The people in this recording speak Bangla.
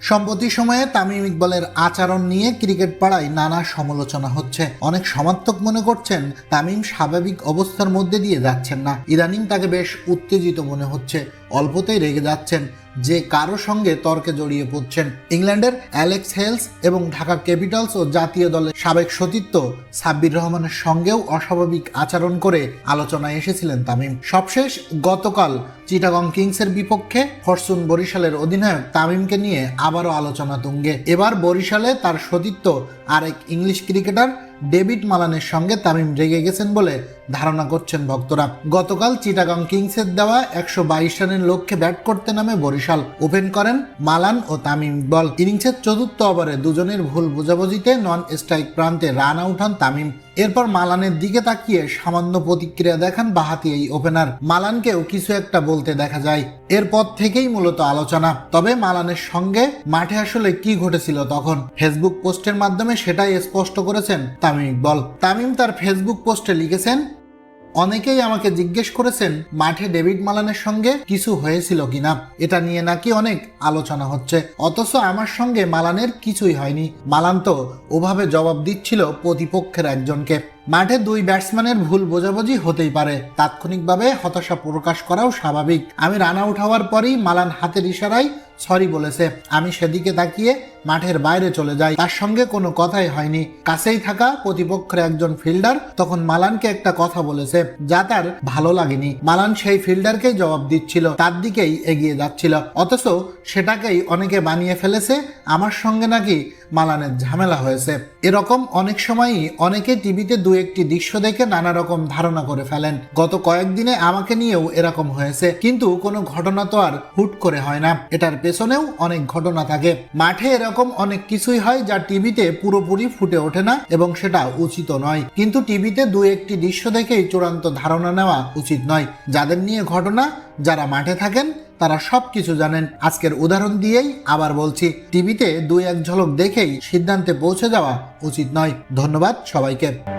সম্প্রতি সময়ে তামিম ইকবালের আচরণ নিয়ে ক্রিকেট পাড়ায় নানা সমালোচনা হচ্ছে। অনেক সমর্থক মনে করছেন, তামিম স্বাভাবিক অবস্থার মধ্যে দিয়ে যাচ্ছেন না। ইদানিং তাকে বেশ উত্তেজিত মনে হচ্ছে। অল্পতেই রেগে যাচ্ছেন। যে কারও সঙ্গে তর্কে জড়িয়ে পড়ছেন। ইংল্যান্ডের অ্যালেক্স হেলস এবং ঢাকা ক্যাপিটালস ও জাতীয় দলের সাবেক সতীর্থ সাব্বির রহমানের সঙ্গেও অস্বাভাবিক আচরণ করে আলোচনায় এসেছিলেন তামিম। সবশেষ, গতকাল চিটাগং কিংসের বিপক্ষে ফরচুন বরিশালের অধিনায়ক তামিমকে নিয়ে আবারও আলোচনা তুঙ্গে। এবার বরিশালে তার সতীর্থ আরেক ইংলিশ ক্রিকেটার ডেভিড মালানের সঙ্গে তামিম রেগে গেছেন বলে ধারণা করছেন ভক্তরা। গতকাল চিটাগং কিংসের দেওয়া একশো বাইশ রানের লক্ষ্যে ব্যাট করতে নামে বরিশাল। ওপেন করেন মালান ও তামিম বল। ইনিংসের চতুর্থ ওভারে দুজনের ভুল বোঝাবুঝিতে নন স্ট্রাইক প্রান্তে রান আউট হন তামিম। এরপর মালানের দিকে তাকিয়ে সামান্য প্রতিক্রিয়া দেখান বাহাতি এই ওপেনার। মালানকেও কিছু একটা বলতে দেখা যায়। এরপর থেকেই মূলত আলোচনা। তবে মালানের সঙ্গে মাঠে আসলে কি ঘটেছিল তখন? ফেসবুক পোস্টের মাধ্যমে সেটাই স্পষ্ট করেছেন তামিম ইকবল তামিম তার ফেসবুক পোস্টে লিখেছেন অনেকেই আমাকে জিজ্ঞেস করেছেন, মাঠে ডেভিড মালানের সঙ্গে কিছু হয়েছিল কিনা? এটা নিয়ে নাকি অনেক আলোচনা হচ্ছে। অথচ আমার সঙ্গে মালানের কিছুই হয়নি। মালান তো ওভাবে জবাব দিচ্ছিল প্রতিপক্ষের একজনকে। মাঠে দুই ব্যাটসম্যানের ভুল বোঝাবুঝি হতেই পারে। তাৎক্ষণিকভাবে হতাশা প্রকাশ করাও স্বাভাবিক। আমি রান আউট হওয়ার পরই মালান হাতের ইশারায় সরি বলেছে। আমি সেদিকে তাকিয়ে মাঠের বাইরে চলে যাই। তার সঙ্গে কোনো কথাই হয়নি। কাছেই থাকা প্রতিপক্ষের একজন ফিল্ডার তখন মালানকে একটা কথা বলেছে, যা তার ভালো লাগেনি। মালান সেই ফিল্ডারকেই জবাব দিচ্ছিল, তার দিকেই এগিয়ে যাচ্ছিল। অথচ সেটাকেই অনেকে বানিয়ে ফেলেছে, আমার সঙ্গে নাকি মালানের ঝামেলা হয়েছে। এরকম অনেক সময়ই অনেকে টিভিতে দু একটি দৃশ্য দেখে নানা রকম ধারণা করে ফেলেন। গত কয়েকদিনে আমাকে নিয়েও এরকম হয়েছে, কিন্তু কোনো ঘটনা তো আর হুট করে হয় না। এটার পেছনেও অনেক ঘটনা থাকে। মাঠে এরকম অনেক কিছুই হয় যা টিভিতে পুরোপুরি ফুটে ওঠে না এবং সেটা উচিত নয়। কিন্তু টিভিতে দু একটি দৃশ্য দেখেই চূড়ান্ত ধারণা নেওয়া উচিত নয়। যাদের নিয়ে ঘটনা, যারা মাঠে থাকেন তারা সব কিছু জানেন। আজকের উদাহরণ দিয়েই আবার বলছি, টিভিতে দুই এক ঝলক দেখেই সিদ্ধান্তে পৌঁছে যাওয়া উচিত নয়। ধন্যবাদ সবাইকে।